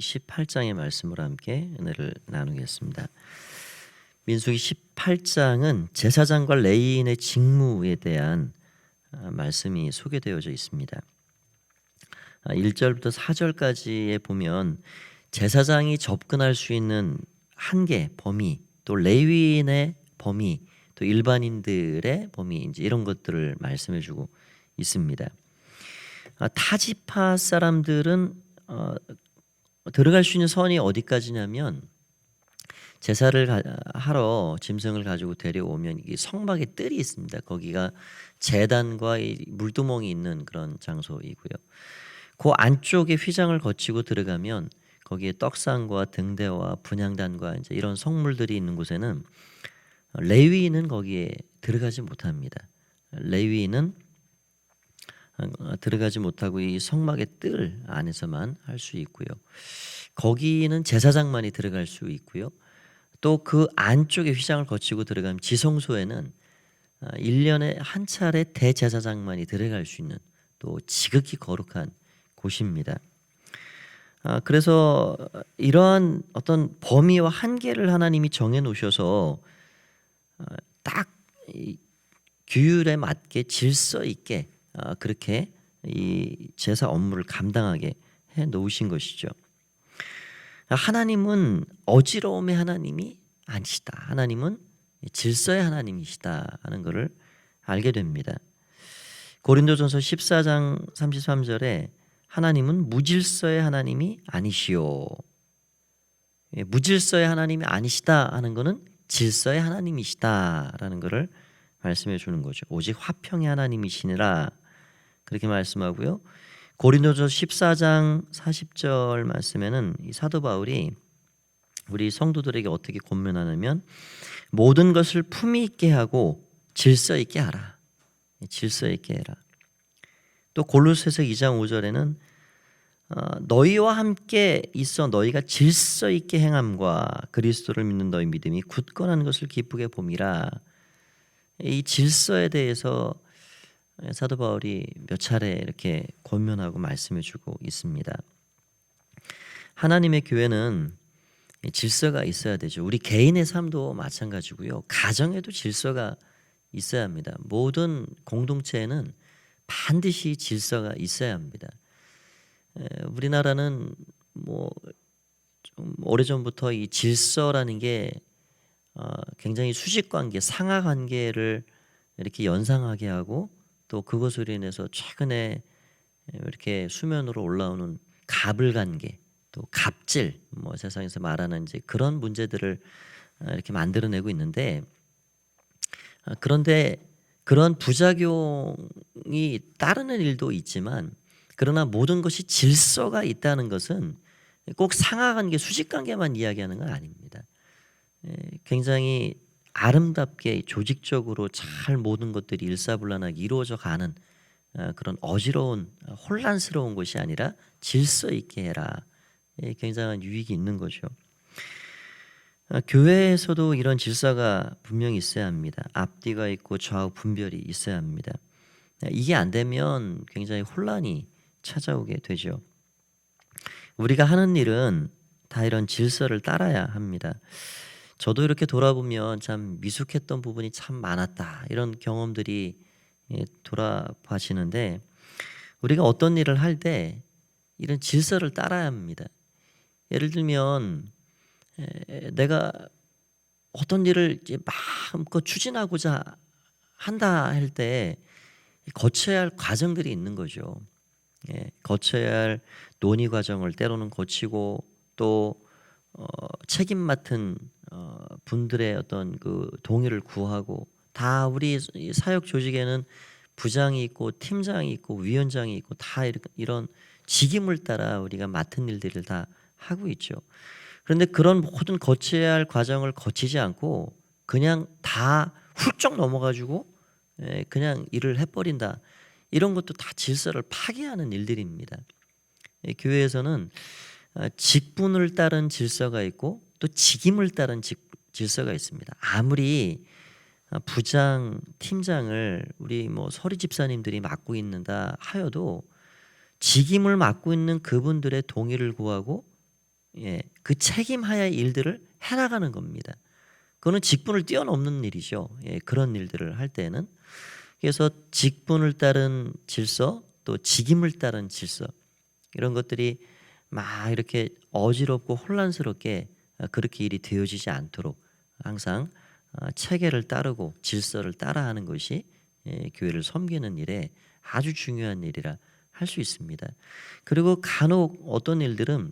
18장의 말씀으로 함께 은혜를 나누겠습니다. 민수기 18장은 제사장과 레위인의 직무에 대한 아, 말씀이 소개되어져 있습니다. 1절부터 아, 4절까지에 보면 제사장이 접근할 수 있는 한계, 범위, 또 레위인의 범위, 또 일반인들의 범위 이제 이런 것들을 말씀해 주고 있습니다. 아, 타지파 사람들은 어, 들어갈 수 있는 선이 어디까지냐면 제사를 가, 하러 짐승을 가지고 데려오면 이 성막에 뜰이 있습니다. 거기가 제단과 물두멍이 있는 그런 장소이고요. 그 안쪽에 휘장을 거치고 들어가면 거기에 떡상과 등대와 분향단과 이제 이런 성물들이 있는 곳에는 레위인은 거기에 들어가지 못합니다. 레위인은 어, 들어가지 못하고 이 성막의 뜰 안에서만 할 수 있고요. 거기는 제사장만이 들어갈 수 있고요. 또 그 안쪽에 휘장을 거치고 들어가면 지성소에는 1년에 어, 한 차례 대제사장만이 들어갈 수 있는 또 지극히 거룩한 곳입니다. 아, 그래서 이러한 어떤 범위와 한계를 하나님이 정해 놓으셔서 어, 딱 규율에 맞게 질서 있게 어, 그렇게 이 제사 업무를 감당하게 해 놓으신 것이죠. 하나님은 어지러움의 하나님이 아니시다. 하나님은 질서의 하나님이시다 하는 것을 알게 됩니다. 고린도전서 14장 33절에 하나님은 무질서의 하나님이 아니시오. 예, 무질서의 하나님이 아니시다 하는 것은 질서의 하나님이시다라는 것을 말씀해 주는 거죠. 오직 화평의 하나님이시니라 그렇게 말씀하고요. 고린도서 14장 40절 말씀에는 이 사도 바울이 우리 성도들에게 어떻게 권면하냐면 모든 것을 품위 있게 하고 질서 있게 하라. 질서 있게 해라. 또 골로새서 2장 5절에는 어, 너희와 함께 있어 너희가 질서 있게 행함과 그리스도를 믿는 너희 믿음이 굳건한 것을 기쁘게 봄이라. 이 질서에 대해서 사도 바울이 몇 차례 이렇게 권면하고 말씀해 주고 있습니다. 하나님의 교회는 질서가 있어야 되죠. 우리 개인의 삶도 마찬가지고요. 가정에도 질서가 있어야 합니다. 모든 공동체에는 반드시 질서가 있어야 합니다. 우리나라는 뭐좀 오래전부터 이 질서라는 게 어, 굉장히 수직 관계, 상하 관계를 이렇게 연상하게 하고 또 그것으로 인해서 최근에 이렇게 수면으로 올라오는 갑을 관계 또 갑질 뭐 세상에서 말하는 이제 그런 문제들을 어, 이렇게 만들어내고 있는데 어, 그런데 그런 부작용이 따르는 일도 있지만 그러나 모든 것이 질서가 있다는 것은 꼭 상하 관계, 수직 관계만 이야기하는 건 아닙니다. 굉장히 아름답게 조직적으로 잘 모든 것들이 일사불란하게 이루어져 가는 어, 그런 어지러운 혼란스러운 것이 아니라 질서 있게 해라. 굉장한 유익이 있는 거죠. 어, 교회에서도 이런 질서가 분명히 있어야 합니다. 앞뒤가 있고 좌우 분별이 있어야 합니다. 이게 안 되면 굉장히 혼란이 찾아오게 되죠. 우리가 하는 일은 다 이런 질서를 따라야 합니다. 저도 이렇게 돌아보면 참 미숙했던 부분이 참 많았다. 이런 경험들이 예, 돌아봐지는데 우리가 어떤 일을 할 때 이런 질서를 따라야 합니다. 예를 들면 내가 어떤 일을 마음껏 추진하고자 한다 할 때 거쳐야 할 과정들이 있는 거죠. 예, 거쳐야 할 논의 과정을 때로는 거치고 또 어, 책임 맡은 어, 분들의 어떤 그 동의를 구하고 다 우리 사역 조직에는 부장이 있고 팀장이 있고 위원장이 있고 다 이런 직임을 따라 우리가 맡은 일들을 다 하고 있죠. 그런데 그런 모든 거쳐야 할 과정을 거치지 않고 그냥 다 훌쩍 넘어가지고 예, 그냥 일을 해버린다. 이런 것도 다 질서를 파괴하는 일들입니다. 예, 교회에서는 어, 직분을 따른 질서가 있고 또 직임을 따른 직, 질서가 있습니다. 아무리 어, 부장, 팀장을 우리 뭐 서리 집사님들이 맡고 있는다 하여도 직임을 맡고 있는 그분들의 동의를 구하고 예, 그 책임하의 일들을 해나가는 겁니다. 그거는 직분을 뛰어넘는 일이죠. 예, 그런 일들을 할 때는 그래서 직분을 따른 질서 또 직임을 따른 질서 이런 것들이 막 이렇게 어지럽고 혼란스럽게 어, 그렇게 일이 되어지지 않도록 항상 어, 체계를 따르고 질서를 따라하는 것이 예, 교회를 섬기는 일에 아주 중요한 일이라 할 수 있습니다. 그리고 간혹 어떤 일들은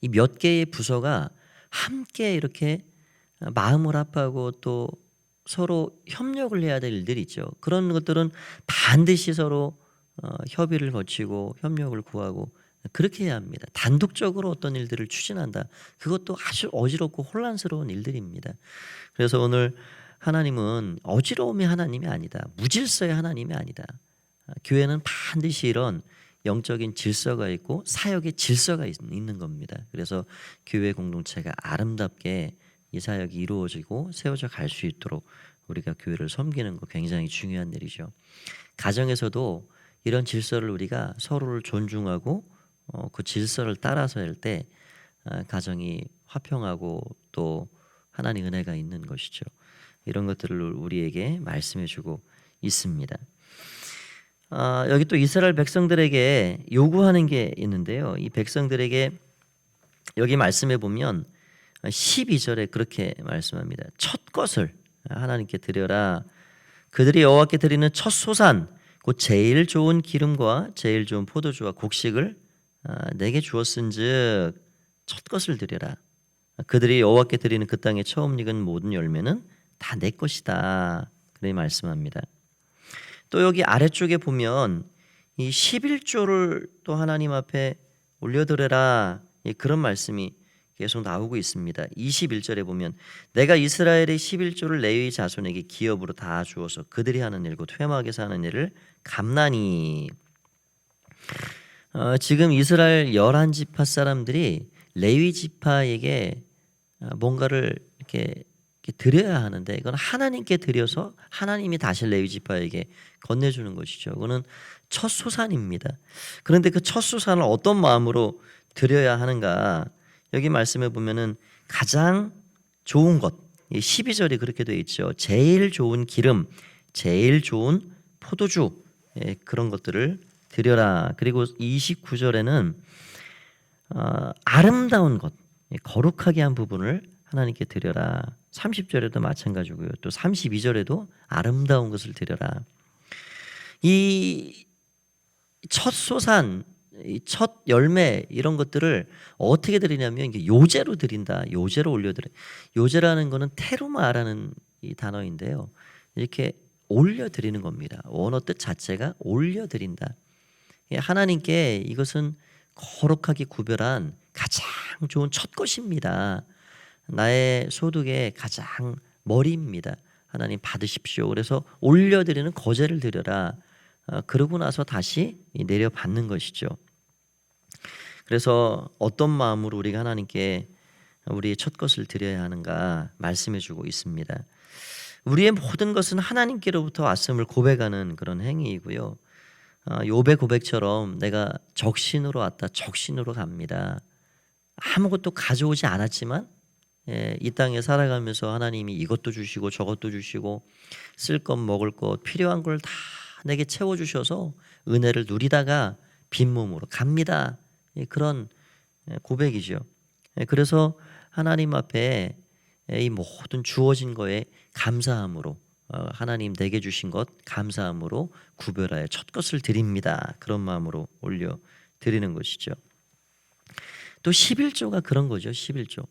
이 몇 개의 부서가 함께 이렇게 어, 마음을 합하고 또 서로 협력을 해야 될 일들이 있죠. 그런 것들은 반드시 서로 어, 협의를 거치고 협력을 구하고 그렇게 해야 합니다. 단독적으로 어떤 일들을 추진한다. 그것도 아주 어지럽고 혼란스러운 일들입니다. 그래서 오늘 하나님은 어지러움의 하나님이 아니다. 무질서의 하나님이 아니다. 아, 교회는 반드시 이런 영적인 질서가 있고 사역의 질서가 있- 있는 겁니다. 그래서 교회 공동체가 아름답게 이 사역이 이루어지고 세워져 갈 수 있도록 우리가 교회를 섬기는 거 굉장히 중요한 일이죠. 가정에서도 이런 질서를 우리가 서로를 존중하고 어, 그 질서를 따라서 할때 아, 가정이 화평하고 또 하나님 은혜가 있는 것이죠. 이런 것들을 우리에게 말씀해주고 있습니다. 아, 여기 또 이스라엘 백성들에게 요구하는 게 있는데요. 이 백성들에게 여기 말씀해 보면 12절에 그렇게 말씀합니다. 첫 것을 하나님께 드려라. 그들이 여호와께 드리는 첫 소산 곧 제일 좋은 기름과 제일 좋은 포도주와 곡식을 아, 내게 주었은즉 첫 것을 드려라. 그들이 여호와께 드리는 그 땅에 처음 익은 모든 열매는 다 내 것이다. 그렇게 말씀합니다. 또 여기 아래쪽에 보면 이 11조를 또 하나님 앞에 올려드려라 예, 그런 말씀이 계속 나오고 있습니다. 21절에 보면 내가 이스라엘의 11조를 레위 자손에게 기업으로 다 주어서 그들이 하는 일곧 회막에서 하는 일을 감나니 어, 지금 이스라엘 열한 지파 사람들이 레위 지파에게 어, 뭔가를 이렇게, 이렇게 드려야 하는데 이건 하나님께 드려서 하나님이 다시 레위 지파에게 건네주는 것이죠. 그거는 첫 소산입니다. 그런데 그첫 소산을 어떤 마음으로 드려야 하는가? 여기 말씀해 보면은 가장 좋은 것, 12절이 그렇게 되어 있죠. 제일 좋은 기름, 제일 좋은 포도주 예, 그런 것들을 드려라. 그리고 29절에는 어, 아름다운 것, 예, 거룩하게 한 부분을 하나님께 드려라. 30절에도 마찬가지고요. 또 32절에도 아름다운 것을 드려라. 이 첫 소산, 이첫 열매 이런 것들을 어떻게 드리냐면 이게 요제로 드린다. 요제로 올려드려. 요제라는 거는 테루마라는 이 단어인데요. 이렇게 올려드리는 겁니다. 원어 뜻 자체가 올려드린다. 예, 하나님께 이것은 거룩하게 구별한 가장 좋은 첫 것입니다. 나의 소득의 가장 머리입니다. 하나님 받으십시오. 그래서 올려드리는 거제를 드려라. 어, 그러고 나서 다시 이 내려받는 것이죠. 그래서 어떤 마음으로 우리가 하나님께 우리의 첫 것을 드려야 하는가 말씀해주고 있습니다. 우리의 모든 것은 하나님께로부터 왔음을 고백하는 그런 행위이고요. 어, 욥의 고백처럼 내가 적신으로 왔다 적신으로 갑니다. 아무것도 가져오지 않았지만 예, 이 땅에 살아가면서 하나님이 이것도 주시고 저것도 주시고 쓸 것 먹을 것 필요한 걸 다 내게 채워 주셔서 은혜를 누리다가 빈몸으로 갑니다. 예, 그런 예, 고백이죠. 예, 그래서 하나님 앞에 예, 이 모든 주어진 거에 감사함으로 어, 하나님 내게 주신 것 감사함으로 구별하여 첫 것을 드립니다. 그런 마음으로 올려 드리는 것이죠. 또 11조가 그런 거죠. 11조.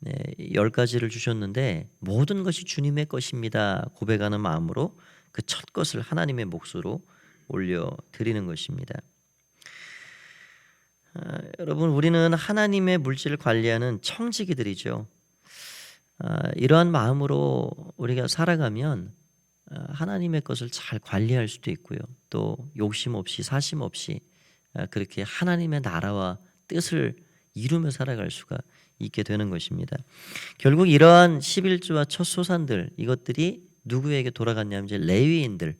네, 열 가지를 주셨는데 모든 것이 주님의 것입니다. 고백하는 마음으로 그 첫 것을 하나님의 몫으로 올려 드리는 것입니다. 아, 여러분 우리는 하나님의 물질을 관리하는 청지기들이죠. 아, 이러한 마음으로 우리가 살아가면 아, 하나님의 것을 잘 관리할 수도 있고요. 또 욕심 없이 사심 없이 아, 그렇게 하나님의 나라와 뜻을 이루며 살아갈 수가 있게 되는 것입니다. 결국 이러한 11조와 첫 소산들 이것들이 누구에게 돌아갔냐면 이제 레위인들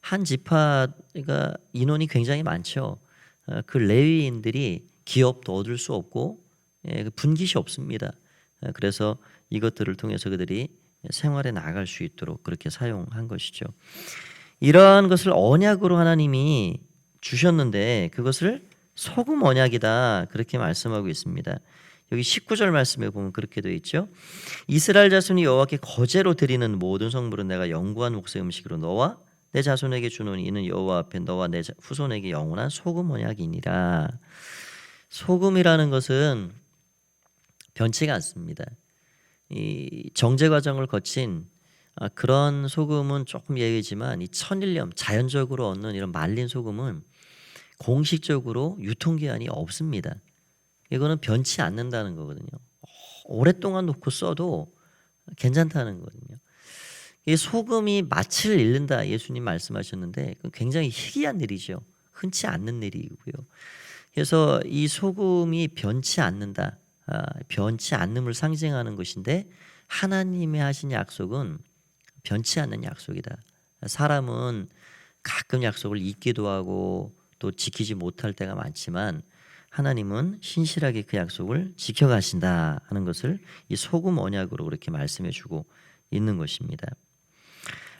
한 지파가 인원이 굉장히 많죠. 어, 그 레위인들이 기업도 얻을 수 없고 예, 그 분깃이 없습니다. 예, 그래서 이것들을 통해서 그들이 생활에 나갈 수 있도록 그렇게 사용한 것이죠. 이러한 것을 언약으로 하나님이 주셨는데 그것을 소금 언약이다 그렇게 말씀하고 있습니다. 여기 19절 말씀에 보면 그렇게 되어 있죠. 이스라엘 자손이 여호와께 거제로 드리는 모든 성물은 내가 영구한 목세 음식으로 너와 내 자손에게 주노니 이는 여호와 앞에 너와 내 자- 후손에게 영원한 소금 언약이니라. 소금이라는 것은 변치가 않습니다. 이 정제 과정을 거친 아, 그런 소금은 조금 예외지만 이 천일염 자연적으로 얻는 이런 말린 소금은 공식적으로 유통기한이 없습니다. 이거는 변치 않는다는 거거든요. 오랫동안 놓고 써도 괜찮다는 거거든요. 이 소금이 맛을 잃는다 예수님 말씀하셨는데 굉장히 희귀한 일이죠. 흔치 않는 일이고요. 그래서 이 소금이 변치 않는다, 아, 변치 않음을 상징하는 것인데 하나님이 하신 약속은 변치 않는 약속이다. 사람은 가끔 약속을 잊기도 하고 또 지키지 못할 때가 많지만 하나님은 신실하게 그 약속을 지켜가신다 하는 것을 이 소금 언약으로 그렇게 말씀해 주고 있는 것입니다.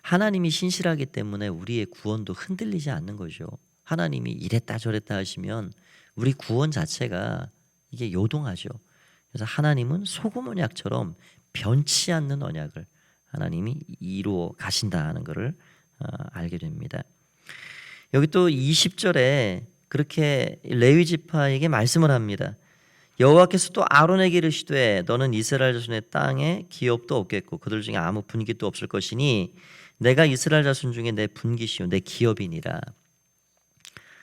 하나님이 신실하기 때문에 우리의 구원도 흔들리지 않는 거죠. 하나님이 이랬다 저랬다 하시면 우리 구원 자체가 이게 요동하죠. 그래서 하나님은 소금 언약처럼 변치 않는 언약을 하나님이 이루어 가신다 하는 것을 어, 알게 됩니다. 여기 또 20절에 그렇게 레위 지파에게 말씀을 합니다. 여호와께서 또 아론에게 이르시되 너는 이스라엘 자손의 땅에 기업도 없겠고 그들 중에 아무 분깃도 없을 것이니 내가 이스라엘 자손 중에 내 분깃이요 내 기업이니라.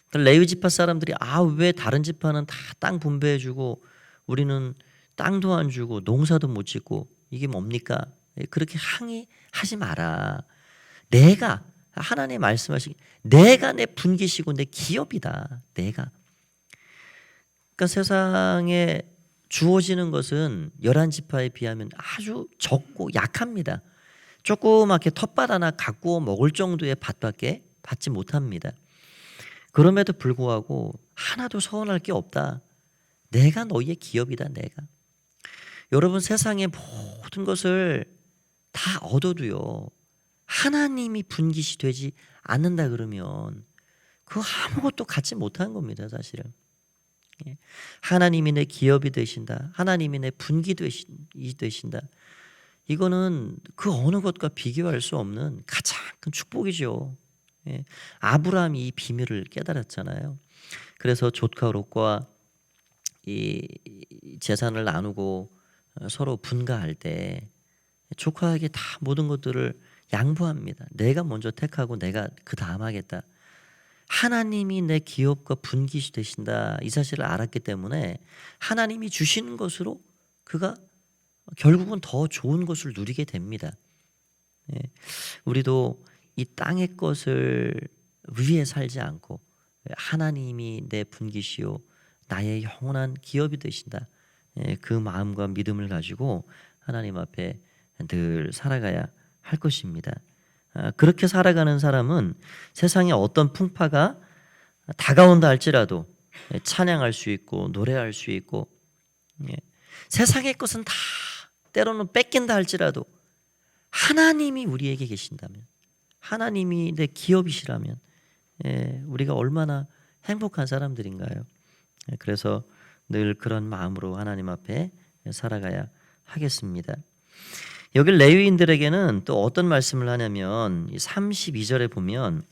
그러니까 레위 지파 사람들이 아 왜 다른 지파는 다 땅 분배해 주고 우리는 땅도 안 주고 농사도 못 짓고 이게 뭡니까? 예, 그렇게 항의하지 마라. 내가 하나님 말씀하시 내가 내 분깃이고 내 기업이다. 내가. 그러니까 세상에 주어지는 것은 열한 지파에 비하면 아주 적고 약합니다. 조그맣게 텃밭 하나 가꾸어 먹을 정도의 밭밖에 받지 못합니다. 그럼에도 불구하고 하나도 서운할 게 없다. 내가 너희의 기업이다. 내가. 여러분 세상의 모든 것을 다 얻어도요. 하나님이 분깃이 되지 않는다 그러면 그 아무것도 갖지 못한 겁니다, 사실은. 예. 하나님이 내 기업이 되신다. 하나님이 내 분기 되신- 되신다. 이거는 그 어느 것과 비교할 수 없는 가장 큰 축복이죠. 예. 아브라함이 이 비밀을 깨달았잖아요. 그래서 조카 롯과 이 재산을 나누고 어, 서로 분가할 때 조카에게 다 모든 것들을 양보합니다. 내가 먼저 택하고 내가 그 다음 하겠다. 하나님이 내 기업과 분깃이 되신다 이 사실을 알았기 때문에 하나님이 주시는 것으로 그가 결국은 더 좋은 것을 누리게 됩니다. 예. 우리도 이 땅의 것을 위해 살지 않고 하나님이 내 분깃이요 나의 영원한 기업이 되신다. 예, 그 마음과 믿음을 가지고 하나님 앞에 늘 살아가야 할 것입니다. 아, 그렇게 살아가는 사람은 세상에 어떤 풍파가 다가온다 할지라도 예, 찬양할 수 있고 노래할 수 있고 예, 세상의 것은 다 때로는 뺏긴다 할지라도 하나님이 우리에게 계신다면 하나님이 내 기업이시라면 예, 우리가 얼마나 행복한 사람들인가요? 예, 그래서 늘 그런 마음으로 하나님 앞에 살아가야 하겠습니다. 여기 레위인들에게는 또 어떤 말씀을 하냐면 32절에 보면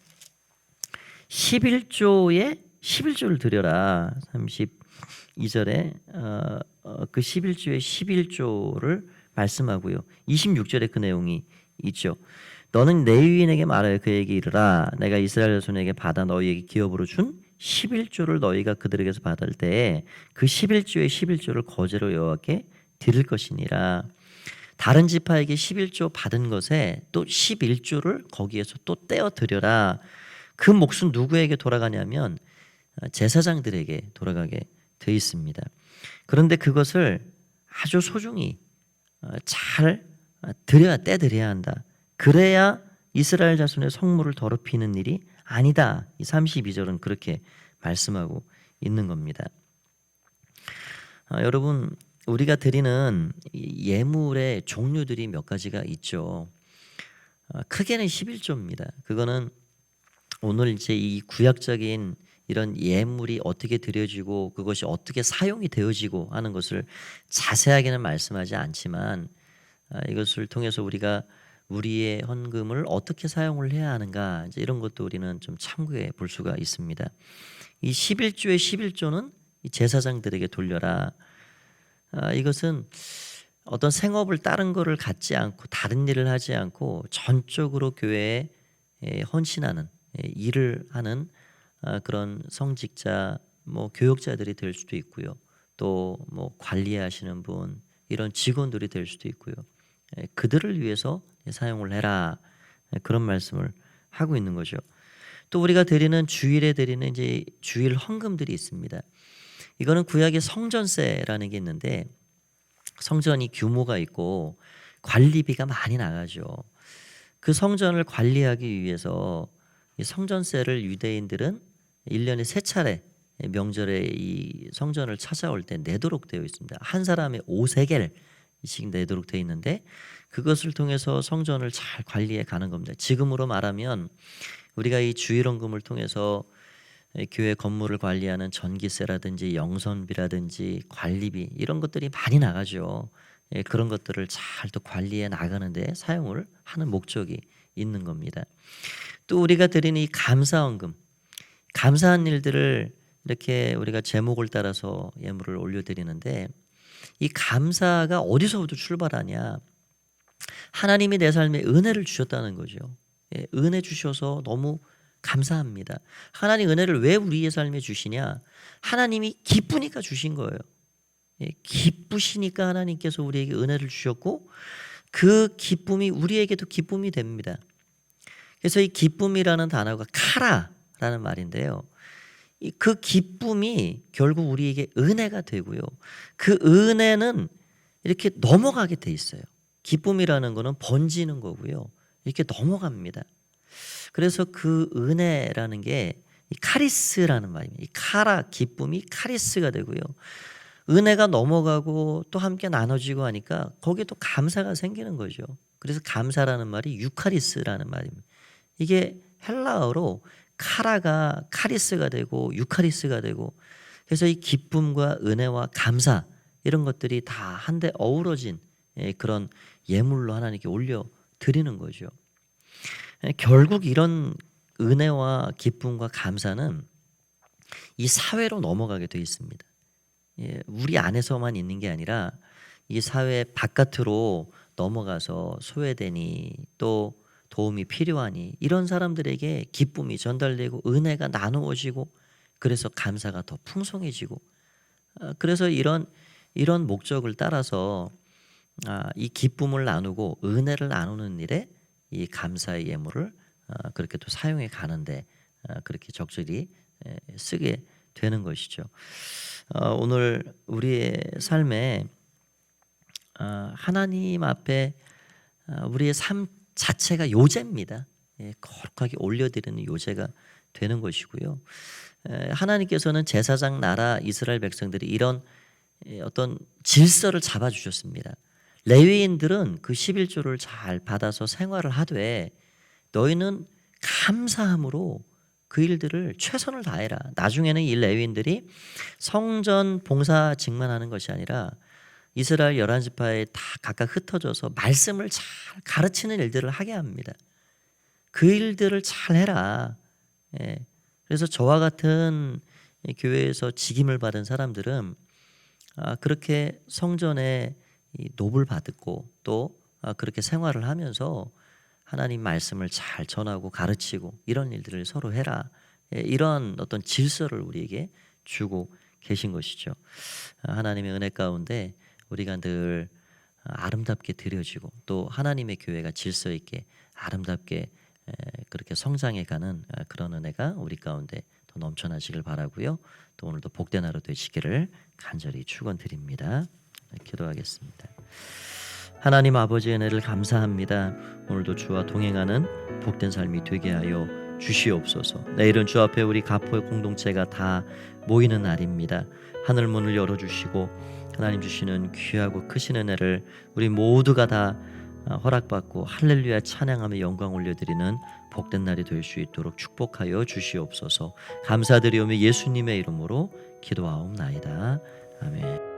11조에 11조를 드려라. 32절에 어, 어, 그 11조에 11조를 말씀하고요. 26절에 그 내용이 있죠. 너는 레위인에게 말하여 그에게 이르라 내가 이스라엘 자손에게 받아 너희에게 기업으로 준 11조를 너희가 그들에게서 받을 때에 그 11조의 11조를 거제로 여호와께 드릴 것이니라. 다른 지파에게 11조 받은 것에 또 11조를 거기에서 또 떼어 드려라. 그 몫은 누구에게 돌아가냐면 어, 제사장들에게 돌아가게 돼 있습니다. 그런데 그것을 아주 소중히 어, 잘 어, 드려야 떼드려야 한다. 그래야 이스라엘 자손의 성물을 더럽히는 일이 아니다. 이 32절은 그렇게 말씀하고 있는 겁니다. 아, 여러분 우리가 드리는 이 예물의 종류들이 몇 가지가 있죠. 아, 크게는 11조입니다. 그거는 오늘 이제 이 구약적인 이런 예물이 어떻게 드려지고 그것이 어떻게 사용이 되어지고 하는 것을 자세하게는 말씀하지 않지만 아, 이것을 통해서 우리가 우리의 헌금을 어떻게 사용을 해야 하는가 이제 이런 것도 우리는 좀 참고해 볼 수가 있습니다. 이 11조의 11조는 이 제사장들에게 돌려라. 아, 이것은 어떤 생업을 다른 거를 갖지 않고 다른 일을 하지 않고 전적으로 교회에 에, 헌신하는 에, 일을 하는 아, 그런 성직자 뭐 교육자들이 될 수도 있고요. 또 뭐 관리하시는 분 이런 직원들이 될 수도 있고요. 에, 그들을 위해서 사용을 해라 에, 그런 말씀을 하고 있는 거죠. 또 우리가 드리는 주일에 드리는 이제 주일 헌금들이 있습니다. 이거는 구약의 성전세라는 게 있는데 성전이 규모가 있고 관리비가 많이 나가죠. 그 성전을 관리하기 위해서 이 성전세를 유대인들은 1년에 세 차례 명절에 이 성전을 찾아올 때 내도록 되어 있습니다. 한 사람의 5세겔씩 내도록 되어 있는데 그것을 통해서 성전을 잘 관리해 가는 겁니다. 지금으로 말하면 우리가 이 주일원금을 통해서 교회 건물을 관리하는 전기세라든지 영선비라든지 관리비 이런 것들이 많이 나가죠. 예, 그런 것들을 잘 또 관리해 나가는데 사용을 하는 목적이 있는 겁니다. 또 우리가 드리는 이 감사원금, 감사한 일들을 이렇게 우리가 제목을 따라서 예물을 올려드리는데 이 감사가 어디서부터 출발하냐? 하나님이 내 삶에 은혜를 주셨다는 거죠. 예, 은혜 주셔서 너무 감사합니다. 하나님 은혜를 왜 우리의 삶에 주시냐? 하나님이 기쁘니까 주신 거예요. 예, 기쁘시니까 하나님께서 우리에게 은혜를 주셨고 그 기쁨이 우리에게도 기쁨이 됩니다. 그래서 이 기쁨이라는 단어가 카라라는 말인데요. 이그 기쁨이 결국 우리에게 은혜가 되고요. 그 은혜는 이렇게 넘어가게 돼 있어요. 기쁨이라는 거는 번지는 거고요. 이렇게 넘어갑니다. 그래서 그 은혜라는 게이 카리스라는 말입니다. 이 카라 기쁨이 카리스가 되고요. 은혜가 넘어가고 또 함께 나눠지고 하니까 거기에 또 감사가 생기는 거죠. 그래서 감사라는 말이 유카리스라는 말입니다. 이게 헬라어로 카라가 카리스가 되고 유카리스가 되고 그래서 이 기쁨과 은혜와 감사 이런 것들이 다 한데 어우러진 예, 그런 예물로 하나님께 올려 드리는 거죠. 예, 결국 이런 은혜와 기쁨과 감사는 이 사회로 넘어가게 돼 있습니다. 예, 우리 안에서만 있는 게 아니라 이 사회 바깥으로 넘어가서 소외되니 또 도움이 필요하니 이런 사람들에게 기쁨이 전달되고 은혜가 나누어지고 그래서 감사가 더 풍성해지고 아, 그래서 이런 이런 목적을 따라서 아, 이 기쁨을 나누고 은혜를 나누는 일에 이 감사의 예물을 아, 그렇게 또 사용해 가는데 아, 그렇게 적절히 에, 쓰게 되는 것이죠. 어, 오늘 우리의 삶에 아, 하나님 앞에 아, 우리의 삶 자체가 요제입니다. 예, 거룩하게 올려드리는 요제가 되는 것이고요. 에, 하나님께서는 제사장 나라 이스라엘 백성들이 이런 에, 어떤 질서를 잡아주셨습니다. 레위인들은 그 11조를 잘 받아서 생활을 하되 너희는 감사함으로 그 일들을 최선을 다해라. 나중에는 이 레위인들이 성전 봉사직만 하는 것이 아니라 이스라엘 열한 지파에 다 각각 흩어져서 말씀을 잘 가르치는 일들을 하게 합니다. 그 일들을 잘 해라. 예. 그래서 저와 같은 교회에서 직임을 받은 사람들은 아, 그렇게 성전에 이 노를 받고 또 아, 그렇게 생활을 하면서 하나님 말씀을 잘 전하고 가르치고 이런 일들을 서로 해라. 예, 이런 어떤 질서를 우리에게 주고 계신 것이죠. 아, 하나님의 은혜 가운데 우리가 늘 아름답게 드려지고 또 하나님의 교회가 질서 있게 아름답게 에, 그렇게 성장해가는 아, 그런 은혜가 우리 가운데 더 넘쳐나시길 바라고요. 또 오늘도 복된 하루 되시기를 간절히 축원드립니다. 네, 기도하겠습니다. 하나님 아버지의 은혜를 감사합니다. 오늘도 주와 동행하는 복된 삶이 되게 하여 주시옵소서. 내일은 주 앞에 우리 가포의 공동체가 다 모이는 날입니다. 하늘 문을 열어 주시고 하나님 주시는 귀하고 크신 은혜를 우리 모두가 다 어, 허락받고 할렐루야 찬양하며 영광 올려드리는 복된 날이 될 수 있도록 축복하여 주시옵소서. 감사드리오며 예수님의 이름으로 기도하옵나이다. 아멘.